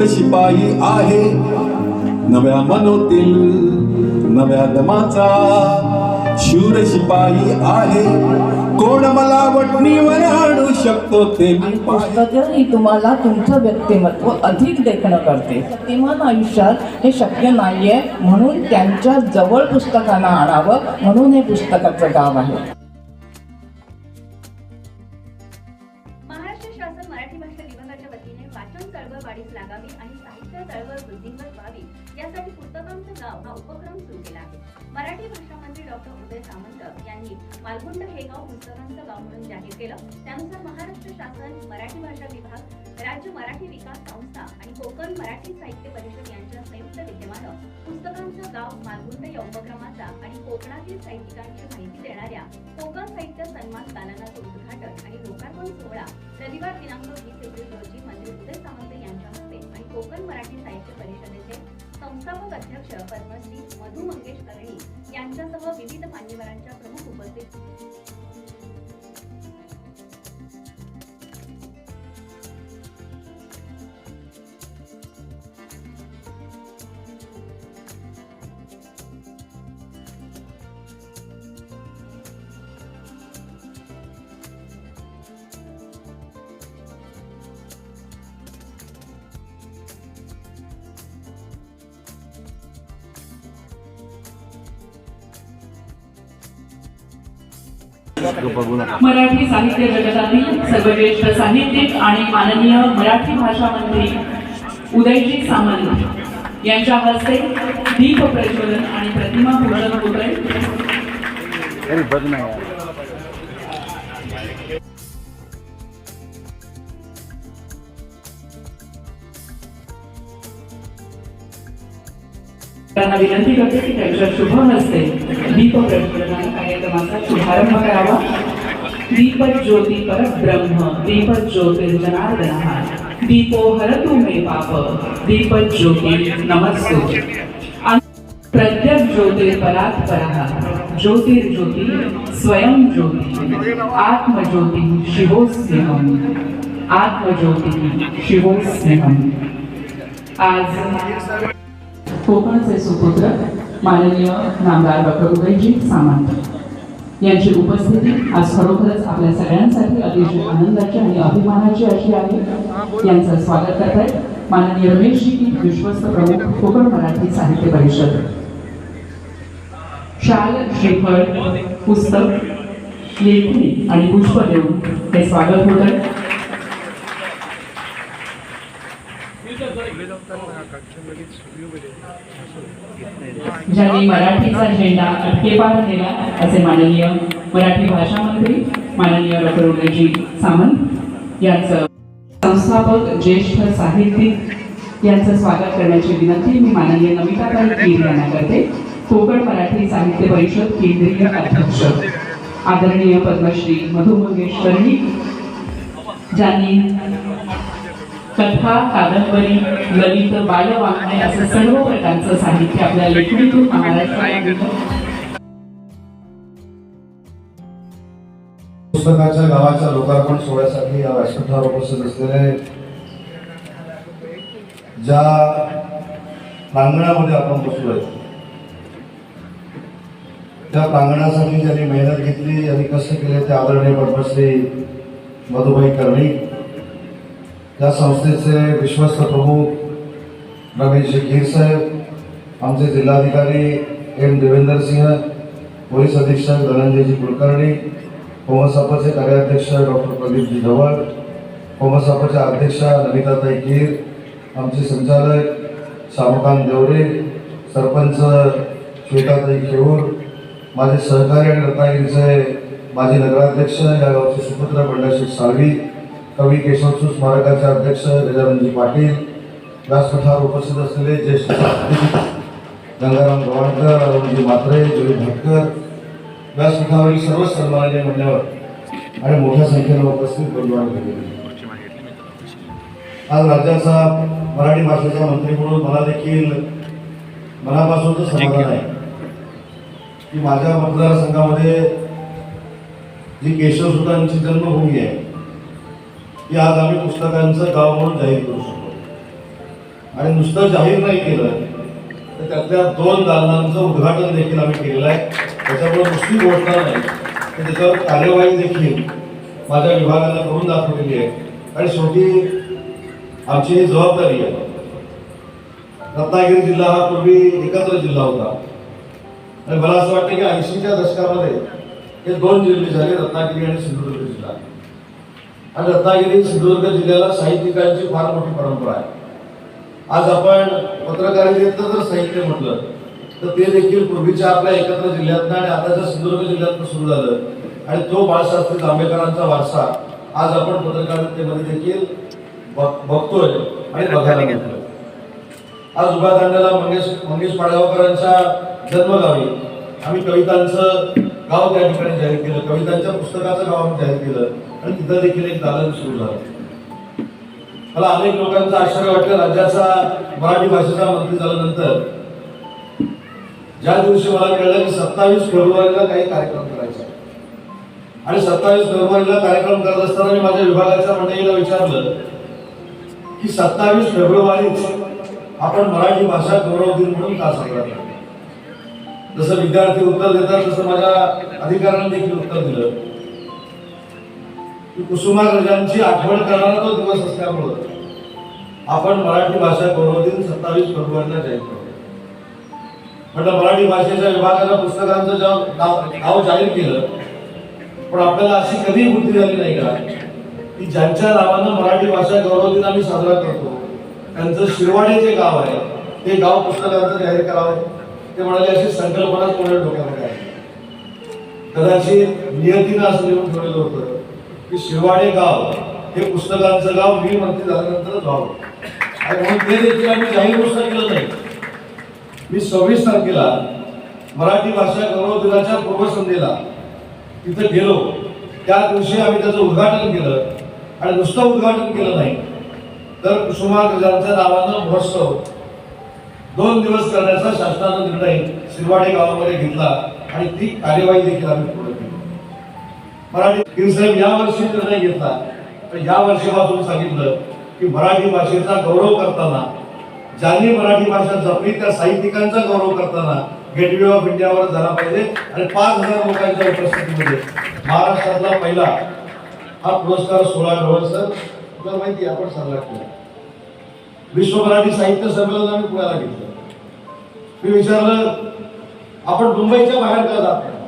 शिपाई आहे? नव्या मनोतील नव्या दमाचा शूर शिपाई आहे? कोण मला वटणीवर आणू शकतो ते मी पाहे. पुस्तकं ही तुम्हाला तुमचं व्यक्तिमत्व अधिक देखणं करते. शक्तिमान आयुष्यात हे शक्य नाहीये म्हणून त्यांच्या जवळ पुस्तकांना आणावं म्हणून हे पुस्तकाचं गाव आहे. सामंत यांनी मालगुंड हे गाव पुस्तकांचं गाव म्हणून जाहीर केलं. त्यानुसार महाराष्ट्र शासन मराठी भाषा विभाग राज्य मराठी विकास संस्था आणि कोकण मराठी साहित्य परिषद यांच्या संयुक्त विद्यमानं पुस्तकांचं गाव मालगुंड या उपक्रमाचा आणि कोकणातील साहित्यिकांची माहिती देणाऱ्या कोकण साहित्य सन्मान दालनाचं उद्घाटन आणि लोकार्पण सोहळा रविवार दिनांक वीस एप्रिल रोजी मंत्री उदय सामंत यांच्या हस्ते आणि कोकण मराठी साहित्य परिषदेचे संस्थापक अध्यक्ष पद्मश्री मधु मंगेश कर्णी यांच्यासह विविध मान्यवरांच्या प्रमुख उपस्थित मराठी साहित्य जगतातील सर्वश्रेष्ठ साहित्यिक आणि माननीय मराठी भाषा मंत्री उदयजी सामंत यांच्या हस्ते दीप प्रज्वलन आणि प्रतिमा पूजन होत आहे अरे बघ ना यार त्यांना विनंती करते की त्यांच्या शुभ हस्ते दीप प्रज्वलन कार्यक्रमाचा शुभारंभ करावा. दीप ज्योती परब्रह्म दीप ज्योतिर्जनार्दन दीपो हरतु मे पाप दीप ज्योती नमस्तु. प्रत्यक ज्योतिर्परात् परः ज्योतिर्ज्योती स्वयं ज्योती, आत्मज्योती शिवोस्म्यहम् आत्मज्योती शिवोस्म्यहम् आज कोकणचे सुपुत्र माननीय नामदार डॉक्टर उदयजी सामंत. यांची उपस्थिती आज खरोखरच आपल्या सगळ्यांसाठी अतिशय आनंदाची आणि अभिमानाची अशी आहे. यांचं स्वागत करत आहेत माननीय रमेशजी विश्वस्त प्रमुख कोकण मराठी साहित्य परिषद. शाल श्रीफळ पुस्तक लेखणी आणि पुष्प देऊन हे स्वागत होत आहे ज्यांनी मराठीचा झेंडा अटकेपार नेला असे माननीय मराठी भाषा मंत्री माननीय डॉक्टर उदयजी सामंत यांचं संस्थापक ज्येष्ठ साहित्यिक यांचं स्वागत करण्याची विनंती मी माननीय नमिताताई कीर यांना करते. कोकण मराठी साहित्य परिषद केंद्रीय अध्यक्ष. आदरणीय पद्मश्री मधु मंगेश ज्यांनी कथा कादंबरी ललित बालवाङ्मय असं सर्व प्रकारचं साहित्य आपल्या लेखणीतून महाराष्ट्रात पुस्तकाच्या गावाच्या लोकार्पण सोहळ्यासाठी या व्यासपीठावर उपस्थित असलेले ज्या प्रांगणामध्ये आपण बसलोय त्या प्रांगणासाठी ज्यांनी मेहनत घेतली यांनी कसं केले ते आदरणीय पद्मश्री मधुबाई कर्णिक या संस्थेचे विश्वस्त प्रमुख रमेश गिर साहेब आमचे जिल्हाधिकारी एम देवेंदर सिंह पोलीस अधीक्षक धनंजयजी कुलकर्णी कोमसापाचे कार्याध्यक्ष डॉक्टर प्रदीपजी ढवळ कोमसापाच्या अध्यक्षा नमिताताई कीर आमचे संचालक शामकांत देवरे सरपंच श्वेताताई खेऊर माझे सहकारी आणि रत्नागिरीचे माजी नगराध्यक्ष या गावचे सुपुत्र बंडाशेठ साळवी कवी केशवसू स्मारकाचे अध्यक्ष गजाननजी पाटील व्यासपीठावर उपस्थित असलेले ज्येष्ठ साहित्यिक गंगाराम गवाणकर अरुणजी म्हात्रे जुई भटकर व्यासपीठावरील सर्व सन्माननीय मान्यवर आणि मोठ्या संख्येनं उपस्थित बंधुवान आज राज्याचा मराठी भाषेचा मंत्री म्हणून मला देखील मनापासूनच समाधान आहे की माझ्या मतदारसंघामध्ये जी केशवसुतांची जन्मभूमी आहे की आज आम्ही पुस्तकांचं गाव म्हणून जाहीर करू शकतो आणि नुसतं जाहीर नाही केलं तर त्यातल्या दोन दालनांचं उद्घाटन देखील आम्ही केलेलं आहे. त्याच्यामुळे नुसती घोषणा नाही तर त्याच्यावर कार्यवाही देखील माझ्या विभागाला करून दाखवलेली आहे. आणि शेवटी आमची ही जबाबदारी आहे. रत्नागिरी जिल्हा हा पूर्वी एकत्र जिल्हा होता. आणि मला असं वाटतं की ऐंशीच्या दशकामध्ये हे दोन जिल्हे झाले रत्नागिरी आणि सिंधुदुर्ग जिल्हा. आणि रत्नागिरी सिंधुदुर्ग जिल्ह्याला साहित्यिकांची फार मोठी परंपरा आहे. आज आपण पत्रकारितेतलं जर साहित्य म्हटलं तर ते देखील पूर्वीच्या आपल्या एकत्र जिल्ह्यातनं आणि आताच्या सिंधुदुर्ग जिल्ह्यातनं सुरू झालं. आणि तो बाळशास्त्री जांभेकरांचा वारसा आज आपण पत्रकारितेमध्ये देखील बघ- बघतोय आणि बघायला मिळतोय. आज उभा दांड्याला मंगेश मंगेश पाडगावकरांच्या जन्मगावी आम्ही कवितांचं गाव त्या ठिकाणी जाहीर केलं. कवितांच्या पुस्तकाचं गाव आम्ही जाहीर केलं. आणि तिथं देखील एक दालन सुरू झालं. मला अनेक लोकांचा आश्चर्य वाटलं राज्याचा मराठी भाषेचा मंत्री झाल्यानंतर ज्या दिवशी मला कळलं की सत्तावीस फेब्रुवारीला काही कार्यक्रम करायचा आणि सत्तावीस फेब्रुवारीला कार्यक्रम करत असताना मी माझ्या विभागाच्या मंडळीला विचारलं की सत्तावीस फेब्रुवारीच आपण मराठी भाषा गौरव दिन म्हणून का साजरा करतो जसं विद्यार्थी उत्तर देतात तसं माझ्या अधिकाऱ्यांनी देखील उत्तर दिलं. की कुसुमाग्रजांची आठवण करणारा तो दिवस असल्यामुळं आपण मराठी भाषा गौरव दिन सत्तावीस फेब्रुवारीला जाहीर करतो म्हटलं मराठी भाषेच्या विभागाला पुस्तकांचं जेव्हा नाव नाव जाहीर केलं पण आपल्याला अशी कधी बुद्धी झाली नाही का? की ज्यांच्या नावानं मराठी भाषा गौरव दिन आम्ही साजरा करतो त्यांचं शिरवाडे जे गाव आहे ते गाव पुस्तकांचं जाहीर करावं. ते म्हणाले अशी संकल्पनाच कोणा डोक्यामध्ये आहे? कदाचित नियतीनं असं लिहून ठेवलेलं होतं. की शिरवाडे गाव हे पुस्तकांचं गाव मी मंत्री झाल्यानंतरच व्हावं. आणि म्हणून ते देखील आम्ही जाहीर घोषणा केलं नाही. मी सव्वीस तारखेला मराठी भाषा गौरव दिनाच्या पूर्वसंध्येला तिथं गेलो. त्या दिवशी आम्ही त्याचं उद्घाटन केलं. आणि नुसतं उद्घाटन केलं नाही. तर कुसुमाग्रजांच्या नावानं महोत्सव दोन दिवस करण्याचा शासनानं निर्णय शिरवाडे गावामध्ये घेतला. आणि ती कार्यवाही देखील आम्ही पूर्ण मराठी किरसाहेब यावर्षी निर्णय घेतला तर या वर्षीपासून सांगितलं की मराठी भाषेचा गौरव करताना ज्यांनी मराठी भाषा जपली त्या साहित्यिकांचा गौरव करताना गेटवे ऑफ इंडियावर झाला पाहिजे. आणि पाच हजार लोकांच्या उपस्थितीमध्ये महाराष्ट्रातला पहिला हा पुरस्कार सोळा ढवळ सर. तुला माहिती आपण सांगला केला. विश्व मराठी साहित्य संमेलन आम्ही पुण्याला घेतलं मी विचारलं आपण मुंबईच्या बाहेर का जात नाही?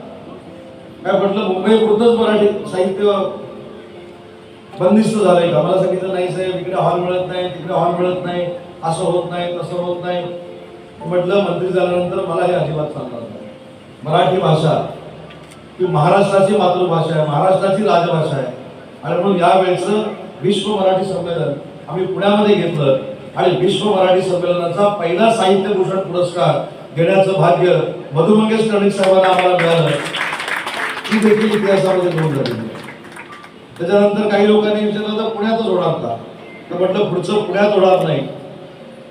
काय म्हटलं मुंबई पुरतच मराठी साहित्य बंदिस्त झालंय का? मला सांगितलं नाही साहेब इकडे हॉल मिळत नाही तिकडे हॉल मिळत नाही असं होत नाही तसं होत नाही. म्हटलं मंत्री झाल्यानंतर मला हे अजिबात सांगणार नाही. मराठी भाषा ही महाराष्ट्राची मातृभाषा आहे महाराष्ट्राची राजभाषा आहे. आणि म्हणून यावेळेचं विश्व मराठी संमेलन आम्ही पुण्यामध्ये घेतलं आणि विश्व मराठी संमेलनाचा पहिला साहित्य भूषण पुरस्कार घेण्याचं भाग्य मधु मंगेश कर्णिक साहेबांना आम्हाला मिळालं. ती देखील इतिहासामध्ये नोंद झालेली आहे त्याच्यानंतर काही लोकांनी विचारलं तर पुण्यातच होणार का? तर म्हटलं पुढचं पुण्यात होणार नाही.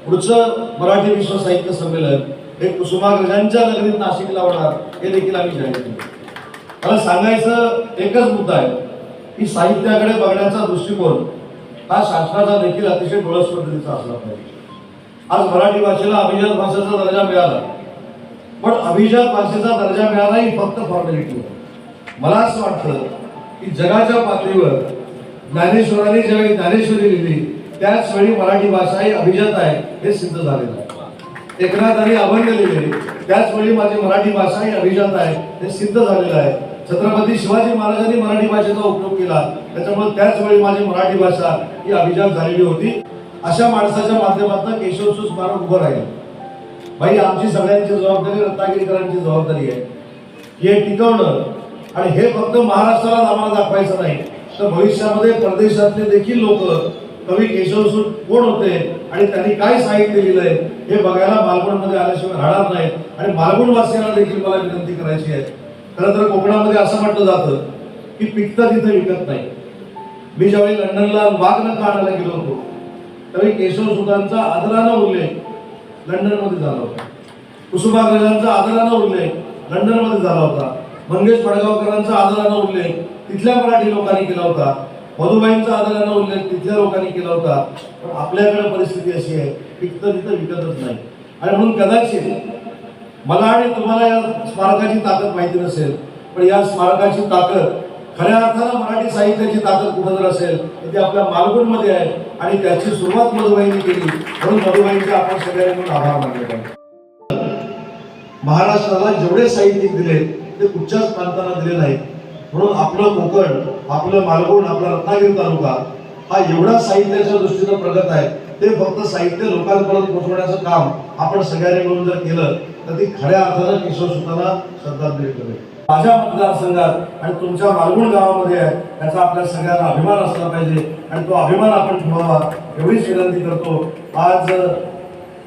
पुढचं मराठी विश्व साहित्य संमेलन हे कुसुमाग्रजांच्या नगरीत नाशिकला होणार हे देखील आम्ही जाहीर केलं. मला सांगायचं एकच मुद्दा आहे की साहित्याकडे बघण्याचा दृष्टिकोन हा शासनाचा देखील अतिशय डोळस पद्धतीचा असला पाहिजे. आज मराठी भाषेला अभिजात भाषेचा दर्जा मिळाला. पण अभिजात भाषेचा दर्जा मिळाला ही फक्त फॉर्मॅलिटी मला असं वाटतं की जगाच्या पातळीवर ज्ञानेश्वरांनी ज्यावेळी ज्ञानेश्वरी लिहिली त्याच वेळी मराठी भाषा ही अभिजात आहे हे सिद्ध झालेलं आहे. एकनाथांनी अभंग लिहिले त्याच वेळी माझी मराठी भाषा ही अभिजात आहे हे सिद्ध झालेलं आहे. छत्रपती शिवाजी महाराजांनी मराठी भाषेचा उपयोग केला त्याच्यामुळे त्याच वेळी माझी मराठी भाषा ही अभिजात झालेली होती. अशा माणसाच्या माध्यमातून केशवसू स्मारक उभं राहील. भाई आमची सगळ्यांची जबाबदारी रत्नागिरीकरांची जबाबदारी आहे. हे टिकवणं आणि हे फक्त महाराष्ट्राला आम्हाला दाखवायचं नाही. तर भविष्यामध्ये परदेशातले देखील लोक कवी केशवसूत कोण होते आणि त्यांनी काय साहित्य लिहिलंय हे बघायला मालवणमध्ये आल्याशिवाय राहणार नाही आणि मालवणवासियांना देखील मला विनंती करायची आहे. खरं तर कोकणामध्ये असं म्हटलं जातं की पिकतं तिथं विकत नाही. मी ज्यावेळी लंडनला वाघ न आणायला गेलो होतो त्यावेळी केशवसुतांचा आदरानं उल्लेख लंडनमध्ये झाला होता. कुसुमाग्रजांचा आदरानं उल्लेख लंडनमध्ये झाला होता. मंगेश पडगावकरांचा आदरानं उल्लेख तिथल्या मराठी लोकांनी केला होता. मधुबाईंचा आदरानं उल्लेख तिथल्या लोकांनी केला होता. पण आपल्याकडे परिस्थिती अशी आहे पिकतं तिथं विकतच नाही. आणि म्हणून कदाचित मला आणि तुम्हाला या स्मारकाची ताकद माहिती नसेल पण या स्मारकाची ताकद खऱ्या अर्थानं मराठी साहित्याची ताकद कुठं जर असेल तर ती आपल्या मालगुणमध्ये आहे आणि त्याची सुरुवात मधुबाईंनी केली. म्हणून मधुबाईंचे आपण सगळ्यांनी आभार मानले पाहिजे. महाराष्ट्राला जेवढे साहित्यिक दिले ते कुठच्याच प्रांताला दिले नाही म्हणून आपलं कोकण आपलं मालवण आपला रत्नागिरी तालुका हा एवढा साहित्याच्या दृष्टीनं प्रगत आहे. ते फक्त साहित्य लोकांपर्यंत पोहोचवण्याचं काम आपण सगळ्यांनी मिळून जर केलं तर ती खऱ्या अर्थानं किशोर सुतांना श्रद्धांजली करेल माझ्या मतदारसंघात आणि तुमच्या मालवण गावामध्ये आहे त्याचा आपल्या सगळ्यांना अभिमान असला पाहिजे. आणि तो अभिमान आपण ठेवावा एवढीच विनंती करतो. आज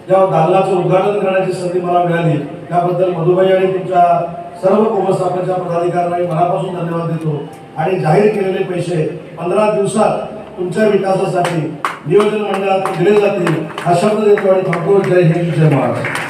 ज्या दालनाचं उद्घाटन करण्याची संधी मला मिळाली त्याबद्दल मधुबाई आणि तुमच्या सर्व व्यवस्थापनाच्या पदाधिकाऱ्यांना मी मनापासून धन्यवाद देतो. आणि जाहीर केलेले पैसे पंधरा दिवसात तुमच्या विकासासाठी नियोजन मंडळात दिले जातील हा शब्द देतो आणि थांबतो जय हिंद जय महाराष्ट्र.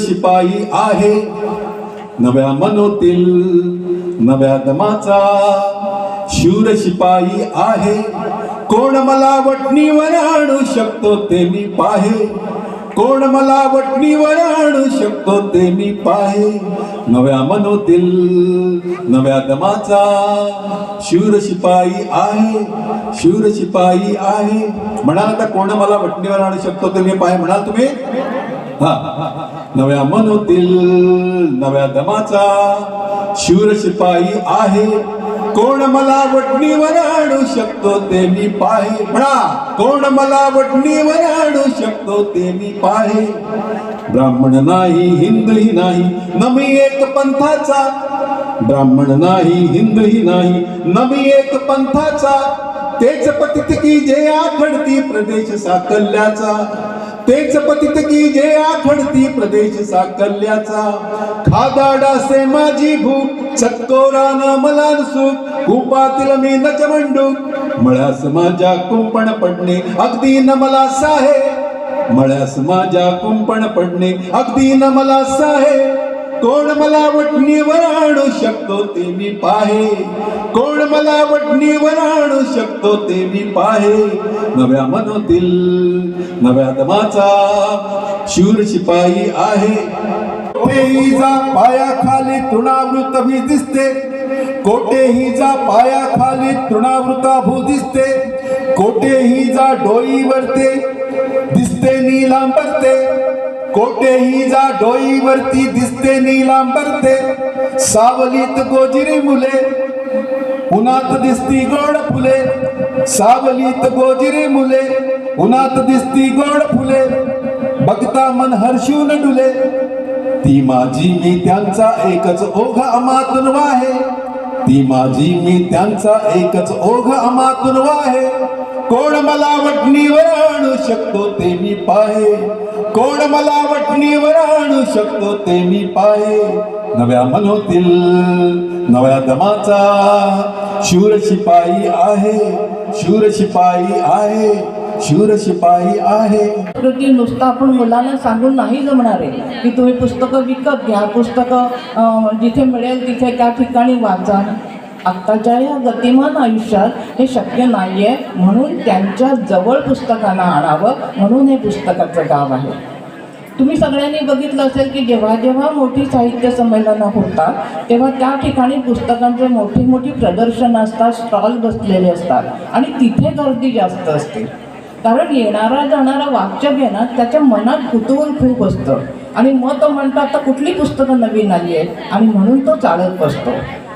शिपाई आहे. नव्या मनोतील नव्या दमाचा शूर शिपाई आहे. कोण मला वटणीवर आणू शकतो ते मी पाहे. कोण मला वटणीवर आणू शकतो ते मी पाहे. नव्या मनोतील नव्या दमाचा शूर शिपाई आहे. शूर शिपाई आहे. म्हणाल आता कोण मला वटणीवर आणू शकतो ते मी पाहे. म्हणाल तुम्ही? नव्या मनोतील नव्या दमाचा शूर शिपाई आहे. कोण मला वटणीवर आणू शकतो ते मी पाहे. म्हणा कोण मला वटणीवर आणू शकतो ते मी पाहे. ब्राह्मण नाही हिंदूही नाही न मी एक पंथाचा. ब्राह्मण नाही हिंदूही नाही न मी एक पंथाचा. तेच पतित की जे आखडती प्रदेश साकल्याचा. तेच पतित की जे आखडती प्रदेश साकल्याचा. खादाडासे माझी भूक चक्कोरानं मला सुख कुपातील मी नचमंडूक मळ्यास माझ्या कुंपण पडणे अगदी न मला साहे. मळ्यास माझ्या कुंपण पडणे अगदी न मला साहे. कोण मला वटणीवर आणू शकतो ते मी पाहे. कोण मला वटणीवर आणू शकतो ते मी पाहे. नव्या मनोतील नव्या दमाचा शूर शिपाई आहे. कोठेहीचा पायाखाली तृणावृत भी दिसते. कोठेहीचा पायाखाली तृणावृता भू दिसते. कोठेहीचा डोईवरते दिसते नीलांबरते. कोठेही जा डोईवरती दिसते नीलांबरते सावलीत गोजिरी मुले उन्हात दिसती गोड फुले. सावलीत गोजिरी मुले उन्हात दिसती गोड फुले. बघता मन हर्षून डुले. ती माझी मी त्यांचा एकच ओघ अमातुनवा आहे. ती माझी मी त्यांचा एकच ओघ अमातुनवा आहे. कोण मला वटणीवर आणू शकतो ते मी पाहे. कोण मला वटणीवर आणू शकतो ते मी पाये नव्या मनोतील नव्या दमाचा शूर शिपाई आहे शूर शिपाई आहे शूर शिपाई आहे. कृती नुसतं आपण मुलांना सांगून नाही जमणार आहे. की तुम्ही पुस्तकं विकत घ्या. पुस्तकं जिथे मिळेल तिथे त्या ठिकाणी वाचा. आत्ताच्या या गतिमान आयुष्यात हे शक्य नाही आहे म्हणून त्यांच्या जवळ पुस्तकांना आणावं म्हणून हे पुस्तकाचं गाव आहे. तुम्ही सगळ्यांनी बघितलं असेल की जेव्हा जेव्हा मोठी साहित्य संमेलनं होतात तेव्हा त्या ठिकाणी पुस्तकांचे मोठी मोठी प्रदर्शनं असतात स्टॉल बसलेले असतात आणि तिथे गर्दी जास्त असते. कारण येणारा जाणारा वाचक आहे ना त्याच्या मनात कुतूहल खूप असतं. आणि मग तो म्हणतो आता कुठली पुस्तकं नवीन आली आहेत? आणि म्हणून तो चालत बसतो.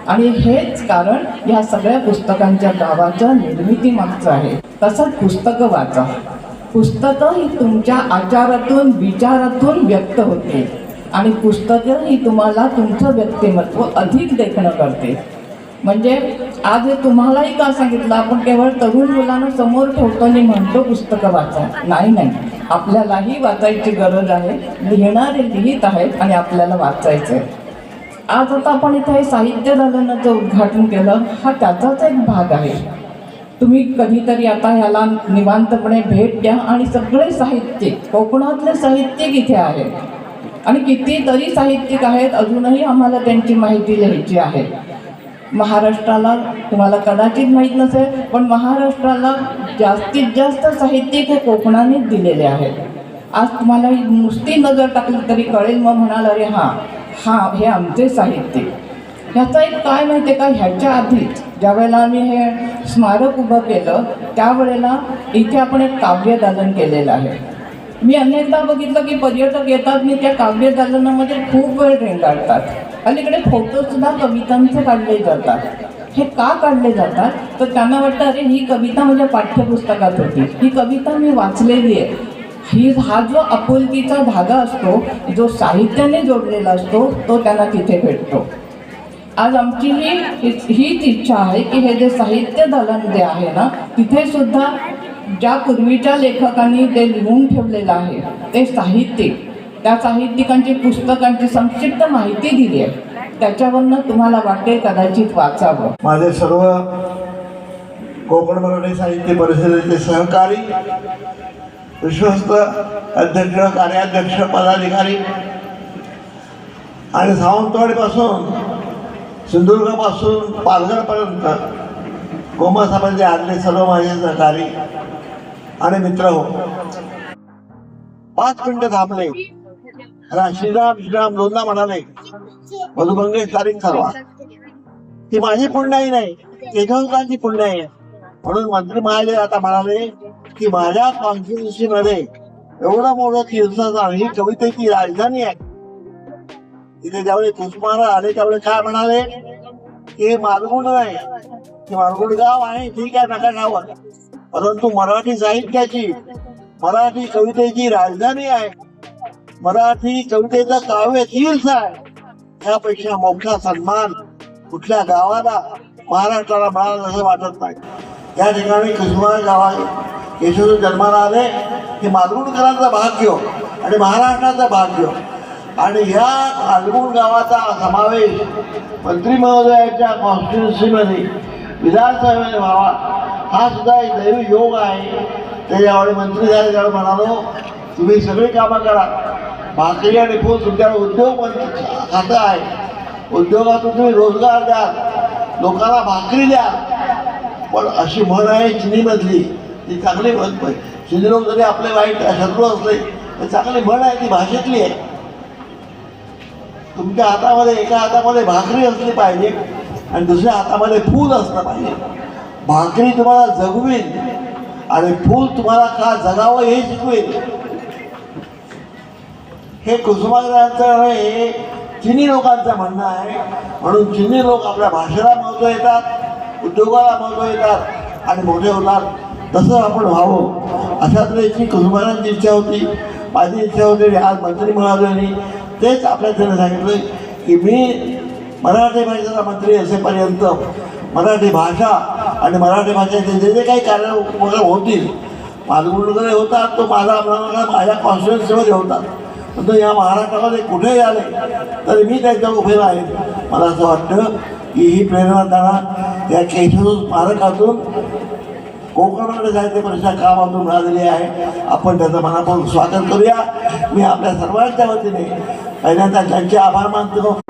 आणि हेच कारण या सगळ्या पुस्तकांच्या गावाच्या निर्मितीमागचं आहे. तसंच पुस्तकं वाचा. पुस्तकं ही तुमच्या आचारातून विचारातून व्यक्त होते. आणि पुस्तकं ही तुम्हाला तुमचं व्यक्तिमत्व अधिक देखणं करते. म्हणजे आज हे तुम्हालाही का सांगितलं? आपण केवळ तरुण मुलांना समोर ठेवतो आणि म्हणतो पुस्तकं वाचा. नाही नाही. आपल्यालाही वाचायची गरज आहे. लिहिणारे लिहित आहेत आणि आपल्याला वाचायचं आहे आज आता आपण इथे हे साहित्य दालनाचं उद्घाटन केलं. हा त्याचाच एक भाग आहे. तुम्ही कधीतरी आता ह्याला निवांतपणे भेट द्या आणि सगळे साहित्यिक कोकणातले साहित्यिक इथे आहेत. आणि कितीतरी साहित्यिक आहेत अजूनही आम्हाला त्यांची माहिती लिहायची आहे. महाराष्ट्राला तुम्हाला कदाचित माहीत नसेल पण महाराष्ट्राला जास्तीत जास्त साहित्यिक हे कोकणानेच दिलेले आहेत. आज तुम्हाला ही नुसती नजर टाकली तरी कळेल मग म्हणाल अरे हां हां हे आमचे साहित्यिक ह्याचा एक काय माहिती आहे का? ह्याच्या आधीच ज्यावेळेला आम्ही हे स्मारक उभं केलं त्यावेळेला इथे आपण एक काव्यदालन केलेलं आहे. मी अनेकदा बघितलं की पर्यटक येतात मी त्या काव्यदालनामध्ये खूप वेळ रेंगाळतात अलीकडे फोटोसुद्धा कवितांचे काढले जातात. हे का काढले जातात? तर त्यांना वाटतं अरे ही कविता माझ्या पाठ्यपुस्तकात होती. ही कविता मी वाचलेली आहे. ही हा जो आपुलकीचा धागा असतो जो साहित्याने जोडलेला असतो तो त्यांना तिथे भेटतो. आज आमची ही हीच इच्छा आहे की हे जे साहित्य दालन जे आहे ना तिथे सुद्धा ज्या पूर्वीच्या लेखकांनी ते लिहून ठेवलेलं आहे ते साहित्यिक. त्या साहित्यिकांची पुस्तकांची संक्षिप्त माहिती दिली आहे. त्याच्यावरनं तुम्हाला वाटेल कदाचित वाचावं. माझे सर्व कोकण मराठी साहित्य परिषदेचे सहकारी विश्वस्त अध्यक्ष कार्याध्यक्ष पदाधिकारी. आणि सावंतवाडीपासून सिंधुदुर्गापासून पालघरपर्यंत गोमा समाजाचे सर्व माझे सहकारी आणि मित्र हो. पाच मिनिटं थांबले. श्रीराम श्रीराम दोनदा म्हणाले मधुभंगेश तारीख ठरवा. ती माझी पुण्याही नाही केशवकांची पुण्याई आहे. म्हणून मंत्री महाले आता म्हणाले की माझ्या कॉन्स्टिट्युन्सी मध्ये एवढं मोठं तीर्थस्थान ही कवितेची राजधानी आहे. तिथे ज्यावेळी कुसमारा आले त्यावेळी काय म्हणाले? की मालगुंड मालगुण नाही हे मालगुण गाव आहे ठीक आहे नका गाव परंतु मराठी साहित्याची मराठी कवितेची राजधानी आहे. मराठी कवितेचं काव्य तीर्थ आहे. त्यापेक्षा मोठा सन्मान कुठल्या गावाला महाराष्ट्राला मिळाला असं वाटत नाही. या ठिकाणी कुसुमा गावा येशू जन्माला आले. हे मालगुणकरांचं भाग्य आणि महाराष्ट्राचं भाग्य. आणि ह्या मालगुण गावाचा समावेश मंत्री महोदयाच्या कॉन्स्टिट्युन्सीमध्ये विधानसभेमध्ये व्हावा. हा सुद्धा एक दैवी योग आहे. त्याच्यावेळी मंत्री झाले त्यावेळी म्हणालो तुम्ही सगळी कामं करा. भाकरी आणि फूल तुमच्याकडे उद्योग खातं आहे. उद्योगातून तुम्ही रोजगार द्या. लोकांना भाकरी द्या. पण अशी म्हण आहे चिनीमधली ती चांगली म्हण पण. चिनी लोक जरी आपले वाईट शत्रू असले तर चांगली म्हण आहे ती भाषेतली आहे. तुमच्या हातामध्ये एका हातामध्ये भाकरी असली पाहिजे आणि दुसऱ्या हातामध्ये फूल असलं पाहिजे. भाकरी तुम्हाला जगवेल आणि फूल तुम्हाला का जगावं हे शिकवेल हे कुसुमाग्रहांचं हे चिनी लोकांचं म्हणणं आहे. म्हणून चिनी लोक आपल्या भाषेला महत्त्व येतात उद्योगाला महत्त्व येतात आणि मोठे होतात. तसं आपण व्हावं. अशा तऱ्हेची कुसुमाग्रहांची इच्छा होती. माझी इच्छा होती आज मंत्री महोदयांनी तेच आपल्या त्याने सांगितलं की मी मराठी भाषेचा मंत्री असेपर्यंत मराठी भाषा आणि मराठी भाषेचे जे जे काही कार्य वगैरे होतील मालगुण वगैरे होतात तो माझा आपल्याला माझ्या कॉन्स्टिट्युन्सीमध्ये होता परंतु या महाराष्ट्रामध्ये कुठेही आले तरी मी त्यांच्या उभे आहे मला असं वाटतं की ही प्रेरणा त्यांना या केशव स्मारकातून कोकणाकडे साहित्य परिषद कामातून मिळालेली आहे. आपण त्याचं मनापासून स्वागत करूया. मी आपल्या सर्वांच्या वतीने. पहिल्यांदा त्यांचे आभार मानतो.